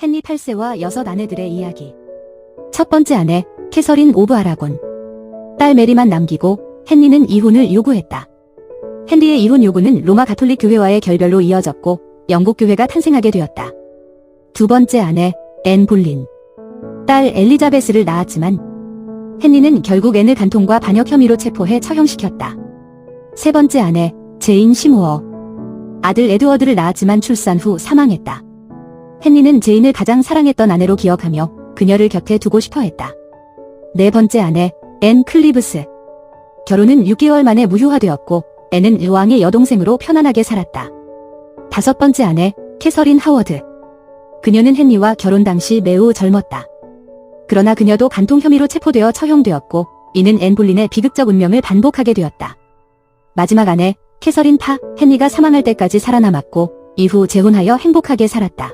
헨리 8세와 여섯 아내들의 이야기. 첫 번째 아내, 캐서린 오브 아라곤. 딸 메리만 남기고 헨리는 이혼을 요구했다. 헨리의 이혼 요구는 로마 가톨릭 교회와의 결별로 이어졌고 영국 교회가 탄생하게 되었다. 두 번째 아내, 앤 볼린. 딸 엘리자베스를 낳았지만 헨리는 결국 앤을 간통과 반역 혐의로 체포해 처형시켰다. 세 번째 아내, 제인 시모어. 아들 에드워드를 낳았지만 출산 후 사망했다. 헨리는 제인을 가장 사랑했던 아내로 기억하며 그녀를 곁에 두고 싶어 했다. 네 번째 아내, 앤 클리브스. 결혼은 6개월 만에 무효화되었고, 앤은 왕의 여동생으로 편안하게 살았다. 다섯 번째 아내, 캐서린 하워드. 그녀는 헨리와 결혼 당시 매우 젊었다. 그러나 그녀도 간통 혐의로 체포되어 처형되었고, 이는 앤 볼린의 비극적 운명을 반복하게 되었다. 마지막 아내, 캐서린 파, 헨리가 사망할 때까지 살아남았고, 이후 재혼하여 행복하게 살았다.